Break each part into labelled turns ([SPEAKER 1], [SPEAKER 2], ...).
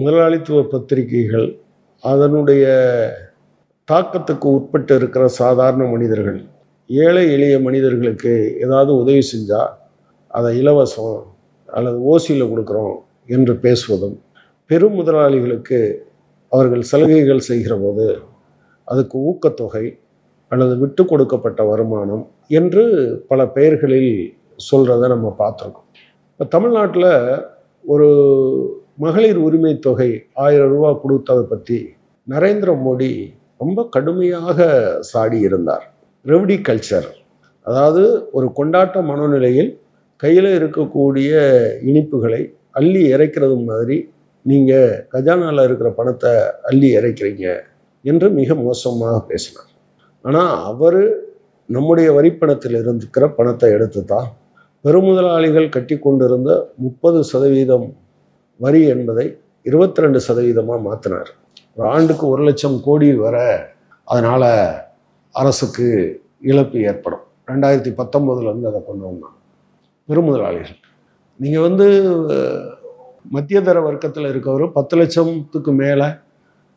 [SPEAKER 1] முதலாளித்துவ பத்திரிகைகள் அதனுடைய தாக்கத்துக்கு உட்பட்டு இருக்கிற சாதாரண மனிதர்கள் ஏழை எளிய மனிதர்களுக்கு ஏதாவது உதவி செஞ்சால் அதை இலவசம் அல்லது ஓசியில் கொடுக்குறோம் என்று பேசுவதும் பெரும் முதலாளிகளுக்கு அவர்கள் சலுகைகள் செய்கிற போது அதுக்கு ஊக்கத்தொகை அல்லது விட்டு கொடுக்கப்பட்ட வருமானம் என்று பல பெயர்களில் சொல்கிறத நம்ம பார்த்துருக்கோம். இப்போ தமிழ்நாட்டில் ஒரு மகளிர் உரிமை தொகை ஆயிரம் ரூபா கொடுத்ததை பற்றி நரேந்திர மோடி ரொம்ப கடுமையாக சாடி இருந்தார். ரெவடி கல்ச்சர். அதாவது ஒரு கொண்டாட்ட மனநிலையில் கையில் இருக்கக்கூடிய இனிப்புகளை அள்ளி இறைக்கிறது மாதிரி நீங்கள் கஜானாவில் இருக்கிற பணத்தை அள்ளி இறைக்கிறீங்க என்று மிக மோசமாக பேசினார். ஆனால் அவர் நம்முடைய வரிப்பணத்தில் இருக்கிற பணத்தை எடுத்து தான் பெருமுதலாளிகள் கட்டி கொண்டிருந்த முப்பது சதவீதம் வரி என்பதை இருபத்தி ரெண்டு சதவீதமாக மாற்றினார் ஒரு ஆண்டுக்கு ஒரு லட்சம் கோடி வர அதனால் அரசுக்கு இழப்பு ஏற்படும். ரெண்டாயிரத்தி பத்தொம்போதுலேருந்து அதை கொண்டு வந்தாங்க. பெருமுதலாளிகள் நீங்கள் வந்து மத்தியதர வர்க்கத்தில் இருக்கவர் பத்து லட்சத்துக்கு மேலே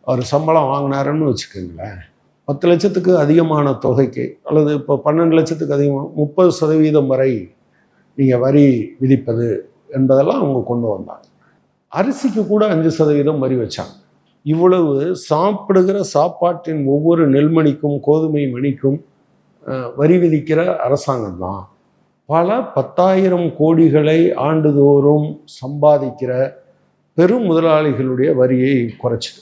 [SPEAKER 1] அவர் சம்பளம் வாங்கினாருன்னு வச்சுக்கோங்களேன். பத்து லட்சத்துக்கு அதிகமான தொகைக்கு அல்லது இப்போ பன்னெண்டு லட்சத்துக்கு அதிகமாக முப்பது சதவீதம் வரை நீங்கள் வரி விதிப்பது என்பதெல்லாம் அவங்க கொண்டு வந்தாங்க. அரிசிக்கு கூட அஞ்சு சதவீதம் வரி வச்சாங்க. இவ்வளவு சாப்பிடுகிற சாப்பாட்டின் ஒவ்வொரு நெல்மணிக்கும் கோதுமை மணிக்கும் வரி விதிக்கிற அரசாங்கம் தான். பல பத்தாயிரம் கோடிகளை ஆண்டுதோறும் சம்பாதிக்கிற பெரும் முதலாளிகளுடைய வரியை குறைச்சிது.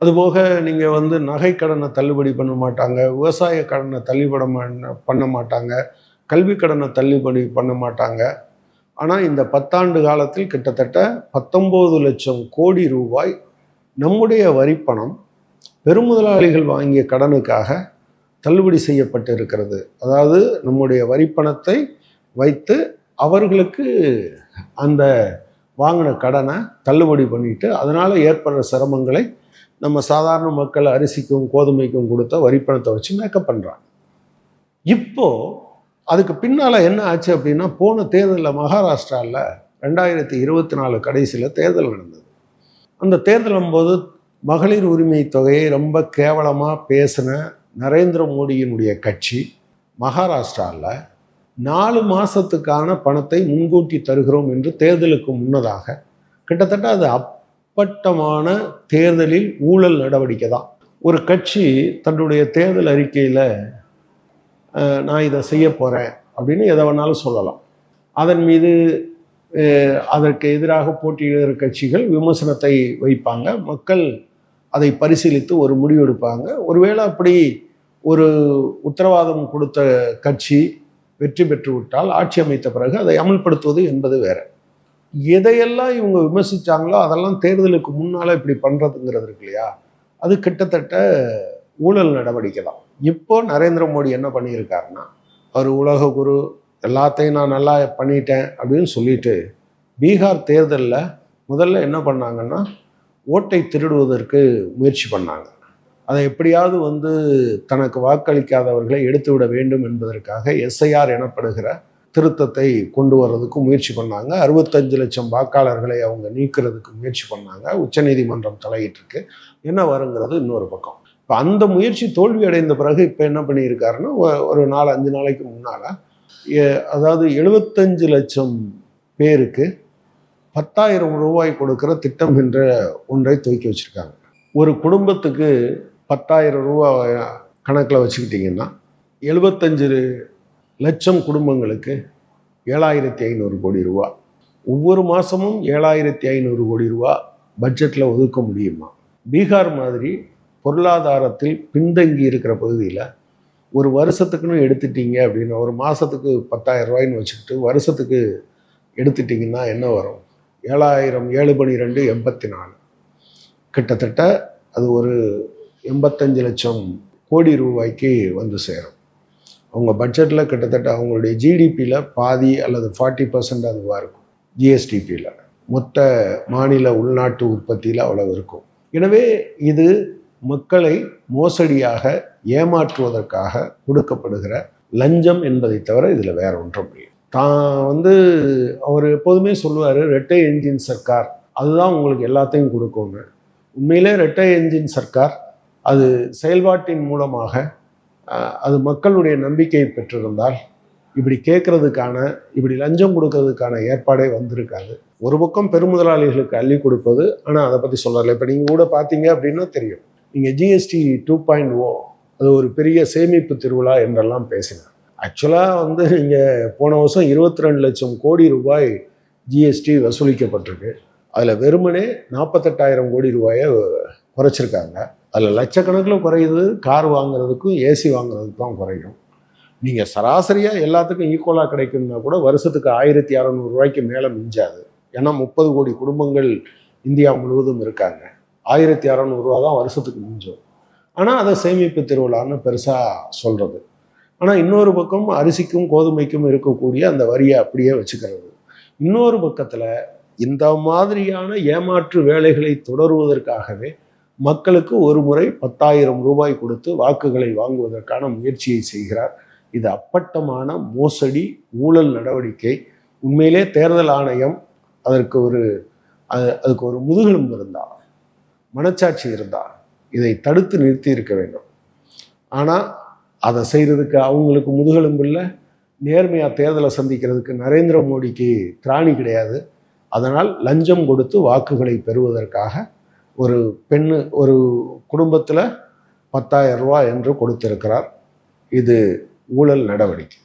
[SPEAKER 1] அதுபோக நீங்கள் வந்து நகை கடனை தள்ளுபடி பண்ண மாட்டாங்க விவசாய கடனை தள்ளுபடி பண்ண மாட்டாங்க கல்வி கடனை தள்ளுபடி பண்ண மாட்டாங்க. ஆனால் இந்த பத்தாண்டு காலத்தில் கிட்டத்தட்ட பத்தொம்போது லட்சம் கோடி ரூபாய் நம்முடைய வரிப்பணம் பெருமுதலாளிகள் வாங்கிய கடனுக்காக தள்ளுபடி செய்யப்பட்டு இருக்கிறது அதாவது நம்முடைய வரிப்பணத்தை வைத்து அவர்களுக்கு அந்த வாங்கின கடனை தள்ளுபடி பண்ணிட்டு அதனால் ஏற்படுற சிரமங்களை நம்ம சாதாரண மக்கள் அரிசிக்கும் கோதுமைக்கும் கொடுத்த வரிப்பணத்தை வச்சு மேக்கப் பண்ணுறாங்க இப்போது அதுக்கு பின்னால் என்ன ஆச்சு அப்படின்னா போன தேர்தலில் மகாராஷ்டிராவில் ரெண்டாயிரத்தி இருபத்தி நாலு கடைசியில் தேர்தல் நடந்தது. அந்த தேர்தலும் போது மகளிர் உரிமை தொகையை ரொம்ப கேவலமாக பேசின நரேந்திர மோடியினுடைய கட்சி மகாராஷ்டிராவில் நாலு மாதத்துக்கான பணத்தை முன்கூட்டி தருகிறோம் என்று தேர்தலுக்கு முன்னதாக கிட்டத்தட்ட அது அப்பட்டமான தேர்தலில் ஊழல் நடவடிக்கை தான் ஒரு கட்சி தன்னுடைய தேர்தல் அறிக்கையில் நான் இதை செய்ய போகிறேன் அப்படின்னு எதை வேணாலும் சொல்லலாம். அதன் மீது அதற்கு எதிராக போட்டியிடுகிற கட்சிகள் விமர்சனத்தை வைப்பாங்க. மக்கள் அதை பரிசீலித்து ஒரு முடிவெடுப்பாங்க ஒருவேளை அப்படி ஒரு உத்தரவாதம் கொடுத்த கட்சி வெற்றி பெற்று விட்டால் ஆட்சி அமைத்த பிறகு அதை அமல்படுத்துவது என்பது வேற. எதையெல்லாம் இவங்க விமர்சித்தாங்களோ அதெல்லாம் தேர்தலுக்கு முன்னால் இப்படி பண்ணுறதுங்கிறது இருக்கு இல்லையா? அது கிட்டத்தட்ட ஊழல் நடவடிக்கை தான் இப்போ நரேந்திர மோடி என்ன பண்ணியிருக்காருன்னா அவர் உலக குரு எல்லாத்தையும் நான் நல்லா பண்ணிட்டேன் அப்படின்னு சொல்லிட்டு பீகார் தேர்தலில் முதல்ல என்ன பண்ணாங்கன்னா ஓட்டை திருடுவதற்கு முயற்சி பண்ணாங்க. அதை எப்படியாவது வந்து தனக்கு வாக்களிக்காதவர்களை எடுத்துவிட வேண்டும் என்பதற்காக எஸ்ஐஆர் எனப்படுகிற திருத்தத்தை கொண்டு வர்றதுக்கு முயற்சி பண்ணாங்க. அறுபத்தஞ்சு லட்சம் வாக்காளர்களை அவங்க நீக்கிறதுக்கு முயற்சி பண்ணாங்க. உச்சநீதிமன்றம் தலையிட்டிருக்கு. என்ன வருங்கிறது இன்னொரு பக்கம். இப்போ அந்த முயற்சி தோல்வி அடைந்த பிறகு இப்போ என்ன பண்ணியிருக்காருன்னா ஒரு நாலு அஞ்சு நாளைக்கு முன்னால் அதாவது எழுபத்தஞ்சு லட்சம் பேருக்கு பத்தாயிரம் ரூபாய் கொடுக்குற திட்டம் என்ற ஒன்றை துவக்கி வச்சுருக்காங்க. ஒரு குடும்பத்துக்கு பத்தாயிரம் ரூபா கணக்கில் வச்சுக்கிட்டிங்கன்னா எழுபத்தஞ்சு லட்சம் குடும்பங்களுக்கு ஏழாயிரத்தி ஐநூறு கோடி ரூபா. ஒவ்வொரு மாதமும் ஏழாயிரத்தி ஐநூறு கோடி ரூபா பட்ஜெட்டில் ஒதுக்க முடியுமா? பீகார் மாதிரி பொருளாதாரத்தில் பின்தங்கி இருக்கிற பகுதியில் ஒரு வருஷத்துக்குன்னு எடுத்துட்டீங்க அப்படின்னு ஒரு மாதத்துக்கு பத்தாயிரம் ரூபாய்ன்னு வச்சுக்கிட்டு வருஷத்துக்கு எடுத்துட்டிங்கன்னா என்ன வரும்? ஏழாயிரம் ஏழு பனிரெண்டு எண்பத்தி நாலு கிட்டத்தட்ட அது ஒரு எண்பத்தஞ்சு லட்சம் கோடி ரூபாய்க்கு வந்து சேரும். அவங்க பட்ஜெட்டில் கிட்டத்தட்ட அவங்களுடைய ஜிடிபியில் பாதி அல்லது ஃபார்ட்டி பர்சன்ட் அதுவாக இருக்கும். ஜிஎஸ்டிபியில் மொத்த மாநில உள்நாட்டு உற்பத்தியில் அவ்வளவு இருக்கும். எனவே இது மக்களை மோசடியாக ஏமாற்றுவதற்காக கொடுக்கப்படுகிற லஞ்சம் என்பதை தவிர இதில் வேற ஒன்றும் இல்லை. தான் வந்து அவர் எப்போதுமே சொல்லுவார் ரெட்டை என்ஜின் சர்க்கார் அதுதான் உங்களுக்கு எல்லாத்தையும் கொடுக்குங்க உண்மையிலே ரெட்டை என்ஜின் சர்க்கார் அது செயல்பாட்டின் மூலமாக அது மக்களுடைய நம்பிக்கையை பெற்றிருந்தால் இப்படி கேட்கறதுக்கான இப்படி லஞ்சம் கொடுக்கறதுக்கான ஏற்பாடே வந்திருக்காது. ஒரு பக்கம் பெருமுதலாளிகளுக்கு அள்ளி கொடுப்பது ஆனால் அதை பற்றி சொல்லலை இப்போ நீங்கள் கூட பார்த்தீங்க அப்படின்னா தெரியும். நீங்கள் ஜிஎஸ்டி டூ பாயிண்ட் ஓ அது ஒரு பெரிய சேமிப்பு திருவிழா என்றெல்லாம் பேசினார். ஆக்சுவலாக வந்து நீங்கள் போன வருஷம் இருபத்தி ரெண்டு லட்சம் கோடி ரூபாய் ஜிஎஸ்டி வசூலிக்கப்பட்டிருக்கு. அதில் வெறுமனே நாற்பத்தெட்டாயிரம் கோடி ரூபாயை குறைச்சிருக்காங்க. அதில் லட்சக்கணக்கில் குறையுது கார் வாங்குறதுக்கும் ஏசி வாங்குறதுக்கு தான் குறையும். நீங்கள் சராசரியாக எல்லாத்துக்கும் ஈக்குவலாக கிடைக்கும்னா கூட வருஷத்துக்கு ஆயிரத்தி அறநூறுரூவாய்க்கு மேலே மிஞ்சாது. ஏன்னா முப்பது கோடி குடும்பங்கள் இந்தியா முழுவதும் இருக்காங்க. ஆயிரத்தி அறநூறுரூவா தான் வருஷத்துக்கு மிஞ்சும். ஆனால் அதை சேமிப்பு திருவிழான்னு பெருசாக சொல்கிறது ஆனால் இன்னொரு பக்கம் அரிசிக்கும் கோதுமைக்கும் இருக்கக்கூடிய அந்த வரியை அப்படியே வச்சுக்கிறது. இன்னொரு பக்கத்தில் இந்த மாதிரியான ஏமாற்று வேலைகளை தொடருவதற்காகவே மக்களுக்கு ஒரு முறை பத்தாயிரம் ரூபாய் கொடுத்து வாக்குகளை வாங்குவதற்கான முயற்சியை செய்கிறார். இது அப்பட்டமான மோசடி ஊழல் நடவடிக்கை. உண்மையிலே தேர்தல் ஆணையம் அதற்கு ஒரு அது அதுக்கு ஒரு முதுகெலும்பு இருந்தால் மனச்சாட்சி இருந்தால் இதை தடுத்து நிறுத்தி இருக்க வேண்டும். ஆனால் அதை செய்கிறதுக்கு அவங்களுக்கு முதுகெலும்பு இல்லை நேர்மையாக தேர்தலை சந்திக்கிறதுக்கு நரேந்திர மோடிக்கு திராணி கிடையாது. அதனால் லஞ்சம் கொடுத்து வாக்குகளை பெறுவதற்காக ஒரு பெண்ணு ஒரு குடும்பத்தில் பத்தாயிரம் ரூபா என்று கொடுத்திருக்கிறார். இது ஊழல் நடவடிக்கை.